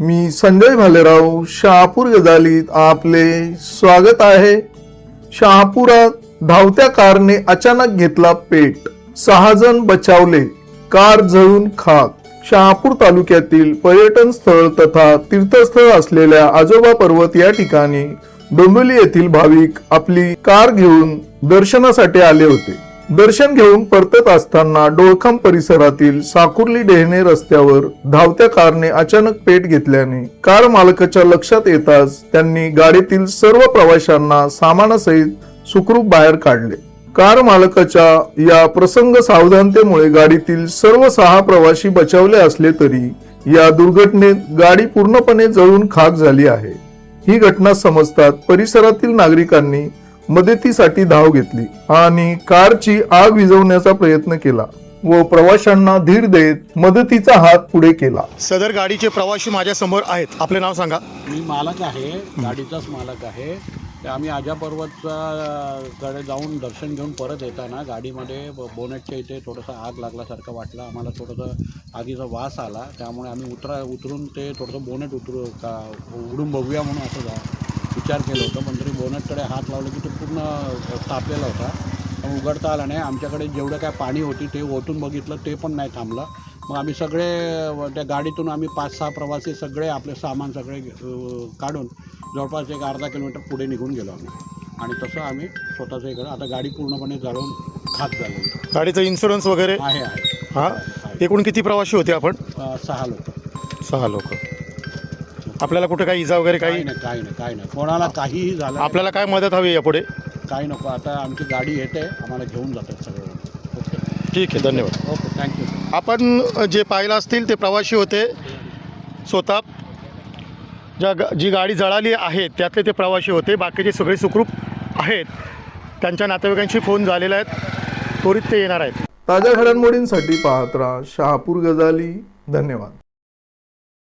मी संजय भालेराव शहापूर गजालीत आपले स्वागत आहे. शहापुरात धावत्या कारने अचानक घेतला पेट. सहा जण बचावले. कार जळून खाक. शहापूर तालुक्यातील पर्यटन स्थळ तथा तीर्थस्थळ असलेल्या आजोबा पर्वत या ठिकाणी डोंबिवली येथील भाविक आपली कार घेऊन दर्शनासाठी आले होते. दर्शन घेऊन परतत असताना डोळखाम परिसरातील साकुर्ली डेहणे रस्त्यावर धावत्या कारने अचानक पेट घेतल्याने कार मालकाच्या लक्षात येताच त्यांनी गाडीतील सर्व प्रवाशांना सामानासहित सुखरूप बाहेर काढले. कार मालकाच्या या प्रसंग सावधानतेमुळे गाडीतील सर्व सहा प्रवासी बचावले असले तरी या दुर्घटनेत गाडी पूर्णपणे जळून खाक झाली आहे. ही घटना समजतात परिसरातील नागरिकांनी मदतीसाठी धाव घेतली आणि कारची आग विझवण्याचा प्रयत्न केला व प्रवाशांना धीर देत मदतीचा हात पुढे केला. सदर गाडीचे प्रवासी माझ्यासमोर आहेत. आपले नाव सांगा. मी मालक आहे. गाडीचाच मालक आहे. ते आम्ही आजा पर्वतचा कडे जाऊन दर्शन घेऊन परत येताना गाडीमध्ये बोनेटच्या इथे थोडंसं आग लागल्यासारखं वाटलं. आम्हाला थोडंसं आगीचा वास आला. त्यामुळे आम्ही उतरा उतरून ते थोडंसं बोनेट उतरू का उडून बघूया म्हणून असं जा- विचार केलं होतं. पण तरी बोनेटकडे हात लावलं की ते पूर्ण तापलेला होता. पण उघडता आला नाही. आमच्याकडे जेवढं काय पाणी होती ते ओतून बघितलं ते पण नाही थांबलं. मग आम्ही सगळे त्या गाडीतून आम्ही पाच सहा प्रवासी सगळे आपले सामान सगळे काढून जवळपास एक अर्धा किलोमीटर पुढे निघून गेलो आम्ही. आणि तसं आम्ही स्वतःचं केलं आता गाडी पूर्णपणे जळून खात झाली. गाडीचा इन्शुरन्स वगैरे? आहे आहे. हा? एकूण किती प्रवासी होते आपण? सहा लोक. सहा लोक. आपल्याला कुठे काही इजा वगैरे काही? काही नाही काही नाही काही नाही. कोणाला काहीही झालं नाही. आपल्याला काय मदत हवी यापुढे? काही नको. आता आमची गाडी येते आम्हाला घेऊन जातात सगळे ओके. ठीक आहे धन्यवाद. ओके थँक्यू आपण जे पाहिलं असतील ते प्रवासी होते. स्वतः ज्या गा- जी गाडी जळाली आहे त्यातले ते प्रवासी होते. बाकीचे सगळे सुखरूप आहेत. त्यांच्या नातेवाईकांशी फोन झालेले आहेत त्वरित ते येणार आहेत. ताज्या घडामोडींसाठी पाहत राहा. शहापूर गजाली. धन्यवाद.